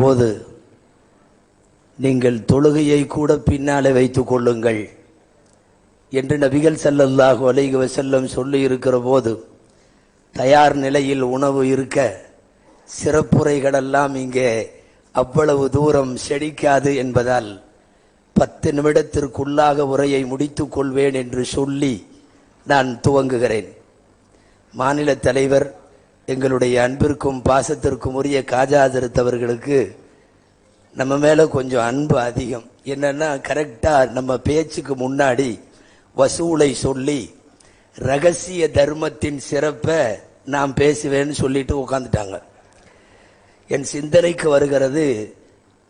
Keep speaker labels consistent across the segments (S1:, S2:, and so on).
S1: போது நீங்கள் தொழுகையை கூட பின்னாலே வைத்துக் கொள்ளுங்கள் என்று நபிகள் செல்லல்லாக அலைஹி வஸல்லம் சொல்லி இருக்கிற போது தயார் நிலையில் உணவு இருக்க சிறப்புரைகளெல்லாம் இங்கே அவ்வளவு தூரம் செழிக்காது என்பதால் பத்து நிமிடத்திற்குள்ளாக உரையை முடித்துக் கொள்வேன் என்று சொல்லி நான் துவங்குகிறேன். மாநில தலைவர் எங்களுடைய அன்பிற்கும் பாசத்திற்கும் உரிய காஜா அவர்களுக்கு நம்ம மேலே கொஞ்சம் அன்பு அதிகம். என்னன்னா கரெக்டாக நம்ம பேச்சுக்கு முன்னாடி வசூலை சொல்லி ரகசிய தர்மத்தின் சிறப்பை நான் பேசுவேன்னு சொல்லிட்டு உட்காந்துட்டாங்க என் சிந்தனைக்கு வருகிறது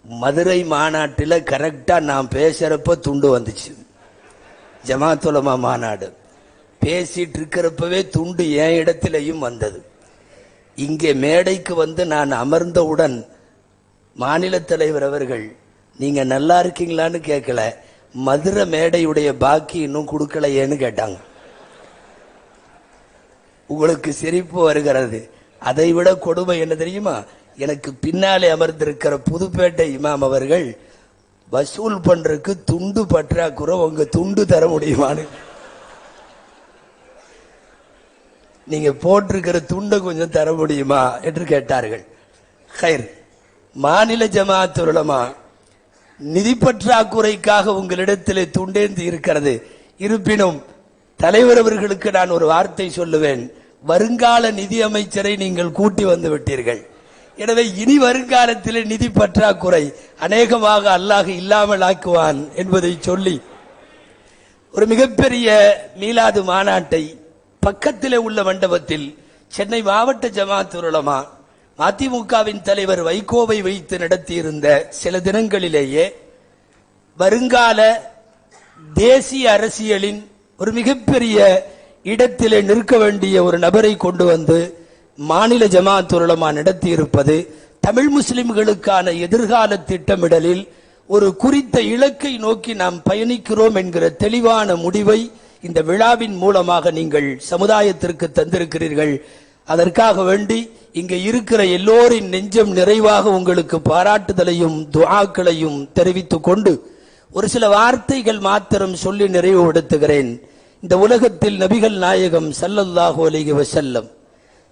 S1: மதுரை மாநாட்டில் கரெக்டாக நான் பேசுகிறப்ப துண்டு வந்துச்சு. ஜமாத்துலமா மாநாடு. பேசிட்டு இருக்கிறப்பவே துண்டு என் இடத்துலையும் வந்தது. இங்கே மேடைக்கு வந்து நான் அமர்ந்தவுடன் மாநில தலைவர் அவர்கள் நீங்க நல்லா இருக்கீங்களான்னு கேட்கல. மதுரை மேடையுடைய பாக்கி இன்னும் கொடுக்கலையேன்னு கேட்டாங்க. உங்களுக்கு சிரிப்பு வருகிறது. அதை விட கொடுமை என்ன தெரியுமா? எனக்கு பின்னாலே அமர்ந்திருக்கிற புதுப்பேட்டை இமாம் அவர்கள் வசூல் பண்றதுக்கு துண்டு பற்றாக்குறை உங்க துண்டு தர முடியுமான்னு நீங்க போட்டிருக்கிற துண்டை கொஞ்சம் தர முடியுமா என்று கேட்டார்கள். ஹைர் மாநில ஜமாத்துலமா நிதி பற்றாக்குறைக்காக உங்களிடத்திலே துண்டேந்து இருக்கிறது. இருப்பினும் தலைவர் அவர்களுக்கு நான் ஒரு வார்த்தை சொல்லுவேன். வருங்கால நிதி அமைச்சரை நீங்கள் கூட்டி வந்து விட்டீர்கள். எனவே இனி வருங்காலத்திலே நிதி பற்றாக்குறை அநேகமாக அல்லாஹ் இல்லாமல் ஆக்குவான் என்பதை சொல்லி ஒரு மிகப்பெரிய மீலாது மாநாட்டை பக்கத்திலே உள்ள மண்டபத்தில் சென்னை மாவட்ட ஜமாத் அதிமுகவின் தலைவர் வைகோவை வைத்து நடத்தியிருந்த சில தினங்களிலேயே வருங்கால தேசிய அரசியலின் ஒரு மிகப்பெரிய இடத்திலே நிற்க வேண்டிய ஒரு நபரை கொண்டு வந்து மாநில ஜமாத் நடத்தியிருப்பது தமிழ் முஸ்லிம்களுக்கான எதிர்கால திட்டமிடலில் ஒரு குறித்த இலக்கை நோக்கி நாம் பயணிக்கிறோம் என்கிற தெளிவான முடிவை இந்த விழாவின் மூலமாக நீங்கள் சமுதாயத்திற்கு தந்திருக்கிறீர்கள். அதற்காக வேண்டி இங்கு இருக்கிற எல்லோரின் நெஞ்சம் நிறைவாக உங்களுக்கு பாராட்டுதலையும் துவாக்களையும் தெரிவித்துக் கொண்டு ஒரு சில வார்த்தைகள் மாத்திரம் சொல்லி நிறைவுபடுத்துகிறேன் இந்த உலகத்தில் நபிகள் நாயகம் சல்லல்லாஹு அலைஹி வசல்லம்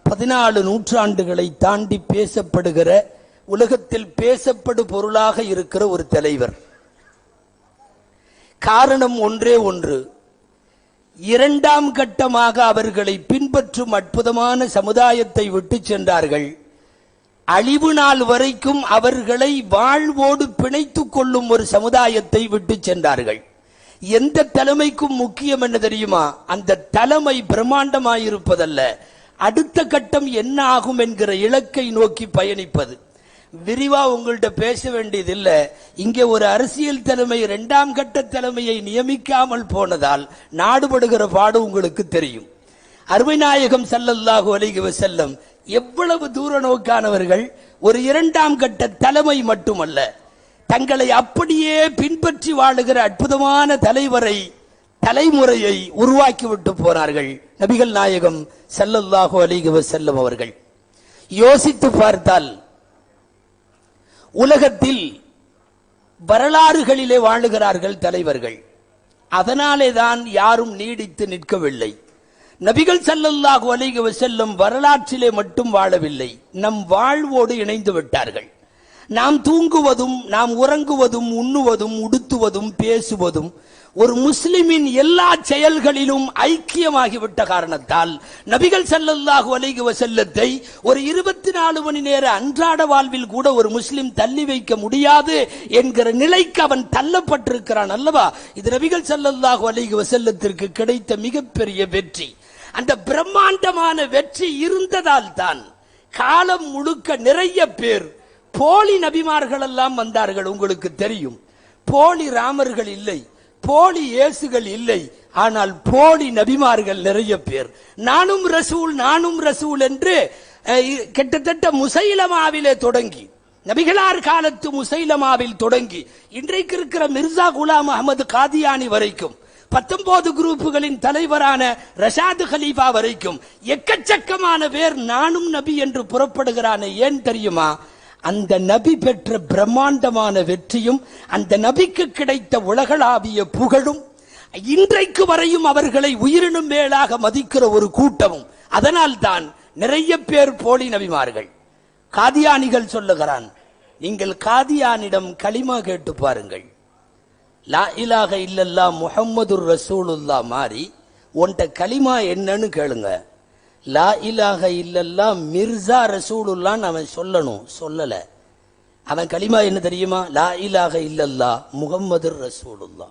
S1: பதினாலு நூற்றாண்டுகளை தாண்டி பேசப்படுகிற உலகத்தில் பேசப்படு பொருளாக இருக்கிற ஒரு தலைவர். காரணம் ஒன்றே ஒன்று. இரண்டாம் கட்டமாக அவர்களை பின்பற்றும் அற்புதமான சமுதாயத்தை விட்டு சென்றார்கள். அழிவு நாள் வரைக்கும் அவர்களை வாழ்வோடு பிணைத்துக் கொள்ளும் ஒரு சமுதாயத்தை விட்டு சென்றார்கள். எந்த தலைமைக்கும் முக்கியம் என்ன தெரியுமா? அந்த தலைமை பிரம்மாண்டமாயிருப்பதல்ல. அடுத்த கட்டம் என்ன ஆகும் என்கிற இலக்கை நோக்கி பயணிப்பது. விரிவா உங்கள்கிட்ட பேச வேண்டியது இங்கே ஒரு அரசியல் தலைமை இரண்டாம் கட்ட தலைமையை நியமிக்காமல் போனதால் நாடுபடுகிற பாடு உங்களுக்கு தெரியும். அருமைநாயகம் சல்லல்லாஹு அலைஹி செல்லும் எவ்வளவு தூர நோக்கானவர்கள் ஒரு இரண்டாம் கட்ட தலைமை மட்டுமல்ல தங்களை அப்படியே பின்பற்றி வாழுகிற அற்புதமான தலைவரை தலைமுறையை உருவாக்கிவிட்டு போனார்கள் நபிகள் நாயகம் ஸல்லல்லாஹு அலைஹி வஸல்லம் அவர்கள். யோசித்து பார்த்தால் உலகத்தில் வரலாறுகளிலே வாழுகிறார்கள் தலைவர்கள். அதனாலே தான் யாரும் நீடித்து நிற்கவில்லை. நபிகள் ஸல்லல்லாஹு அலைஹி செல்லும் வரலாற்றிலே மட்டும் வாழவில்லை. நம் வாழ்வோடு இணைந்து விட்டார்கள். நாம் தூங்குவதும் நாம் உறங்குவதும் உண்ணுவதும் உடுத்துவதும் பேசுவதும் ஒரு முஸ்லிமின் எல்லா செயல்களிலும் ஐக்கியமாகிவிட்ட காரணத்தால் நபிகள் ஸல்லல்லாஹு அலைஹி செல்லத்தை ஒரு இருபத்தி நாலு மணி நேர அன்றாட வாழ்வில் கூட ஒரு முஸ்லிம் தள்ளி வைக்க முடியாது என்கிற நிலைக்கு அவன் தள்ளப்பட்டிருக்கிறான் அல்லவா? இது நபிகள் ஸல்லல்லாஹு அலைஹி செல்லத்திற்கு கிடைத்த மிகப்பெரிய வெற்றி. அந்த பிரம்மாண்டமான வெற்றி இருந்ததால் தான் காலம் முழுக்க நிறைய பேர் போலி நபிமார்கள் எல்லாம் வந்தார்கள் உங்களுக்கு தெரியும். போலி ராமர்கள் இல்லை. போலி இயேசுகள் இல்லை. ஆனால் போலி நபிமார்கள் நிறைய பேர். நானும் ரசூல் நானும் ரசூல் என்று கிட்டத்தட்ட முசைலமாவிலே தொடங்கி நபிகளார் காலத்து முசைலமாவில் தொடங்கி இன்றைக்கு இருக்கிற மிர்சா குலாம் அகமது காதியானி வரைக்கும் பத்தொன்பது குரூப்புகளின் தலைவரான ரஷாது ஹலீஃபா வரைக்கும் எக்கச்சக்கமான பேர் நானும் நபி என்று புறப்படுகிறானே. ஏன் தெரியுமா? அந்த நபி பெற்ற பிரம்மாண்டமான வெற்றியும் அந்த நபிக்கு கிடைத்த உலகளாவிய புகழும் இன்றைக்கு வரையும் அவர்களை உயிரினும் மேலாக மதிக்கிற ஒரு கூட்டமும். அதனால் தான் நிறைய பேர் போலி நபிமார்கள். காதியானிகள் சொல்லுகிறான் நீங்கள் காதியானிடம் களிமா கேட்டு பாருங்கள். லா இலாக இல்லல்லா முஹம்மதுர் ரசூலுல்லா மாறி உன்கிட்ட களிமா என்னன்னு கேளுங்க. லா இலாக இல்லல்லா மிர்சா ரசூலுல்லான்னு அவன் சொல்லணும் சொல்லல. அவன் களிமா என்ன தெரியுமா? லா இலாக இல்லல்லா முகம்மது ரசூலுல்லா.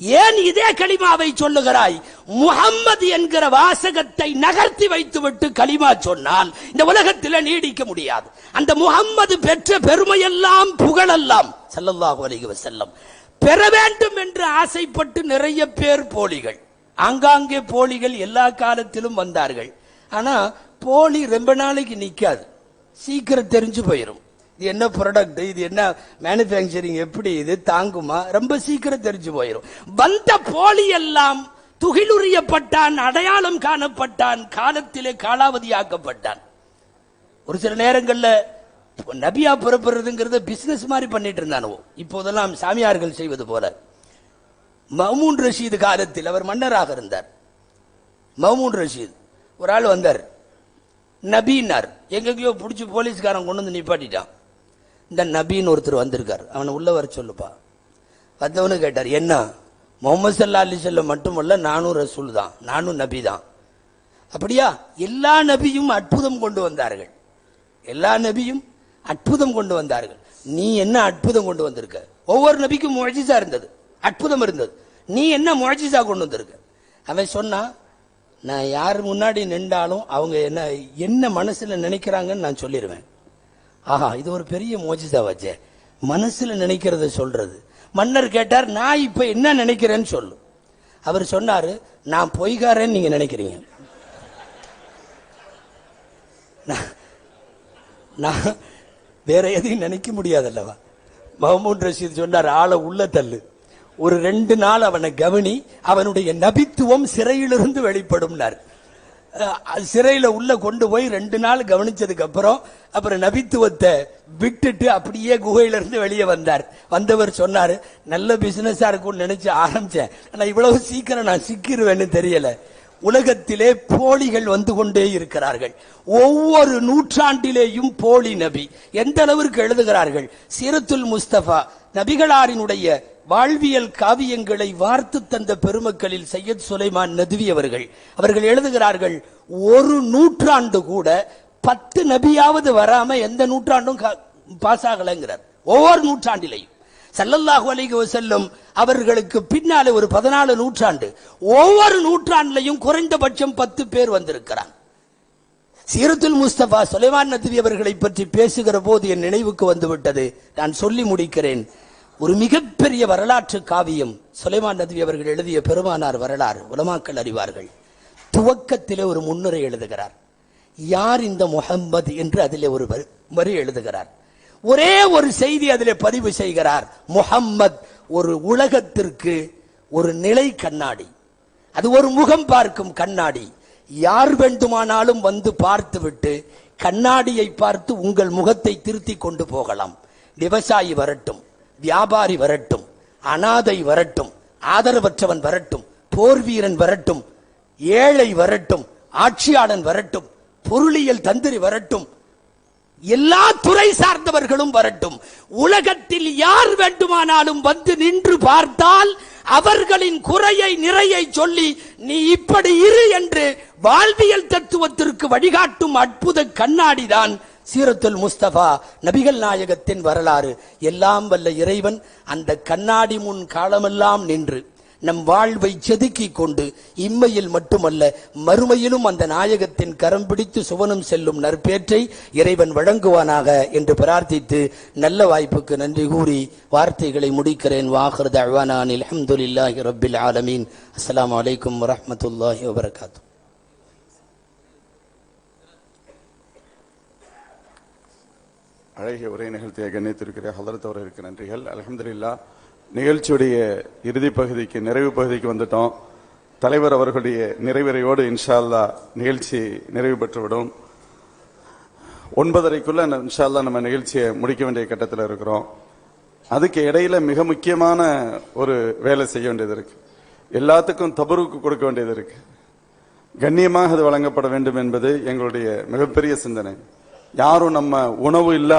S1: ஏன் இதே களிமாவை சொல்லுகிறாய்? முகம்மது என்கிற வாசகத்தை நகர்த்தி வைத்துவிட்டு களிமா சொன்னால் இந்த உலகத்தில் நீடிக்க முடியாது. அந்த முகம்மது பெற்ற பெருமையெல்லாம் புகழெல்லாம் ஸல்லல்லாஹு அலைஹி செல்லம் பெற வேண்டும் என்று ஆசைப்பட்டு நிறைய பேர் போலிகள். ஆங்காங்கே போலிகள் எல்லா காலத்திலும் வந்தார்கள். ஆனா போலி ரொம்ப நாளைக்கு நிக்காது. சீக்கிரம் தெரிஞ்சு போயிடும் இது என்ன ப்ராடக்ட் இது என்ன மேனுஃபேக்சரிங் எப்படி இது? தாங்குமா? ரொம்ப சீக்கிரம் தெரிஞ்சு போயிடும் வந்த போலி எல்லாம் துகிலுரியப்பட்டான் அடையாளம் காணப்பட்டான் காலத்திலே காலாவதியாக்கப்பட்டான். ஒரு சில நேரங்களில் நபியா பிறப்புறதுங்கிறத பிசினஸ் மாதிரி பண்ணிட்டு இருந்தானோ இப்போதெல்லாம் சாமியார்கள் செய்வது போல. மமூன் ரஷீது காலத்தில் அவர் மன்னராக இருந்தார். மமூன் ரஷீத். ஒரு ஆள் வந்தார். நபீனார் எங்கெங்கயோ பிடிச்சி போலீஸ்காரன் கொண்டு வந்து நிப்பாட்டிட்டான். இந்த நபின்னு ஒருத்தர் வந்திருக்கார். அவனை உள்ள வர சொல்லுப்பா. வந்தவனு கேட்டார் என்ன? முகமது சல்லா அலி செல்லம் மட்டுமல்ல நானும் ரசூல் தான். நானும் நபி தான். அப்படியா? எல்லா நபியும் அற்புதம் கொண்டு வந்தார்கள். எல்லா நபியும் அற்புதம் கொண்டு வந்தார்கள். நீ என்ன அற்புதம் கொண்டு வந்திருக்க? ஒவ்வொரு நபிக்கும் முழஜிசா இருந்தது. அற்புதம் இருந்தது. நீ என்ன முழஜிசா கொண்டு வந்திருக்க? அவன் சொன்னா நான் யார் முன்னாடி நின்றாலும் அவங்க என்ன என்ன மனசில் நினைக்கிறாங்கன்னு நான் சொல்லிடுவேன் ஆஹா இது ஒரு பெரிய மோஜிதா வச்சே. மனசில் நினைக்கிறத சொல்றது. மன்னர் கேட்டார் நான் இப்போ என்ன நினைக்கிறேன்னு சொல்லு. அவர் சொன்னார் நான் பொய்காரன்னு நீங்கள் நினைக்கிறீங்க. நான்- நான் வேற எதையும் நினைக்க முடியாதல்லவா? மஹமூன் ரஷீத் சொன்னார் ஆளை உள்ள தள்ளு. ஒரு ரெண்டு நாள் அவனை கவனி அவனுடைய நபித்துவம் சிறையிலிருந்து வெளிப்படும்னார். அஹ் சிறையில உள்ள கொண்டு போய் ரெண்டு நாள் கவனிச்சதுக்கு அப்புறம் அப்புறம் நபித்துவத்தை விட்டுட்டு அப்படியே குகையிலிருந்து வெளியே வந்தார். வந்தவர் சொன்னார் நல்ல பிசினஸா இருக்கும்னு நினைச்சு ஆரம்பிச்சேன். ஆனா இவ்வளவு சீக்கிரம் நான் சிக்கிருவேன்னு தெரியல. உலகத்திலே போலிகள் வந்து கொண்டே இருக்கிறார்கள். ஒவ்வொரு நூற்றாண்டிலேயும் போலி நபி. எந்த அளவிற்கு எழுதுகிறார்கள்? சீரத்துல் முஸ்தபா நபிகளாரினுடைய வாழ்வியல் காவியங்களை வார்த்து தந்த பெருமக்களில் சையத் சுலைமான் நதுவி அவர்கள். அவர்கள் எழுதுகிறார்கள் ஒரு நூற்றாண்டு கூட பத்து நபியாவது வராம எந்த நூற்றாண்டும் பாஸ் ஆகலைங்கிறார். ஒவ்வொரு நூற்றாண்டிலையும். சல்லல்லாஹு அலிக செல்லும் அவர்களுக்கு பின்னாலே ஒரு பதினாலு நூற்றாண்டு. ஒவ்வொரு நூற்றாண்டிலையும் குறைந்தபட்சம் பத்து பேர் வந்திருக்கிறார் சீரத்துல் முஸ்தபா சுலைமான் நதுவி அவர்களை பற்றி பேசுகிற போது என் நினைவுக்கு வந்துவிட்டது. நான் சொல்லி முடிக்கிறேன். ஒரு மிகப்பெரிய வரலாற்று காவியம் சுலைமான் நதுவி அவர்கள் எழுதிய பெருமானார் வரலாறு உலமாக்கள் அறிவார்கள். துவக்கத்திலே ஒரு முன்னுரை எழுதுகிறார். யார் இந்த முகம்மது என்று அதிலே ஒரு வரி- எழுதுகிறார். ஒரே ஒரு செய்தி அதிலே பதிவு செய்கிறார். முகம்மத் ஒரு உலகத்திற்கு ஒரு நிலை கண்ணாடி. அது ஒரு முகம் பார்க்கும் கண்ணாடி. யார் வேண்டுமானாலும் வந்து பார்த்துவிட்டு கண்ணாடியை பார்த்து உங்கள் முகத்தை திருத்தி கொண்டு போகலாம். விவசாயி வரட்டும். வியாபாரி வரட்டும் அனாதை வரட்டும் ஆதரவற்றவன் வரட்டும் போர் வீரன் வரட்டும் ஏழை வரட்டும் ஆட்சியாளன் வரட்டும் பொருளியல் தந்திரி வரட்டும் எல்லா துறை சார்ந்தவர்களும் வரட்டும். உலகத்தில் யார் வேண்டுமானாலும் வந்து நின்று பார்த்தால் அவர்களின் குறையை நிறையை சொல்லி நீ இப்படி இரு என்று வாழ்வியல் தத்துவத்திற்கு வழிகாட்டும் அற்புத கண்ணாடிதான் சீரத்துல் முஸ்தபா நபிகள் நாயகத்தின் வரலாறு. எல்லாம் வல்ல இறைவன் அந்த கண்ணாடி முன் காலமெல்லாம் நின்று நம் வாழ்வை செதுக்கிக் கொண்டு இம்மையில் மட்டுமல்ல மறுமையிலும் அந்த நாயகத்தின் கரம் பிடித்து சுவனம் செல்லும் நற்பேற்றை இறைவன் வழங்குவானாக என்று பிரார்த்தித்து நல்ல வாய்ப்புக்கு நன்றி கூறி வார்த்தைகளை முடிக்கிறேன். வாஹர் தழ்வானான் அல்ஹம்துலில்லாஹி ரபில் ஆலமீன். அஸ்லாம் வலைக்கம் வரமத்துல்லாஹி வபரகாத்து
S2: அழகிய உரை நிகழ்த்திய கண்ணியத்திற்கிற ஹலரத் அவர்களுக்கு நன்றிகள். அலமதுல்லா நிகழ்ச்சியுடைய இறுதி பகுதிக்கு நிறைவு பகுதிக்கு வந்துட்டோம். தலைவர் அவர்களுடைய நிறைவுரையோடு இன்ஷால்லா நிகழ்ச்சி நிறைவு பெற்றுவிடும். ஒன்பதரைக்குள்ள இன்ஷால்லா நம்ம நிகழ்ச்சியை முடிக்க வேண்டிய கட்டத்தில் இருக்கிறோம். அதுக்கு இடையில மிக முக்கியமான ஒரு வேலை செய்ய வேண்டியது இருக்கு. எல்லாத்துக்கும் தபருக்கு கொடுக்க வேண்டியது இருக்கு. கண்ணியமாக அது வழங்கப்பட வேண்டும் என்பது எங்களுடைய மிகப்பெரிய சிந்தனை. யாரும் நம்ம உணவு இல்லாத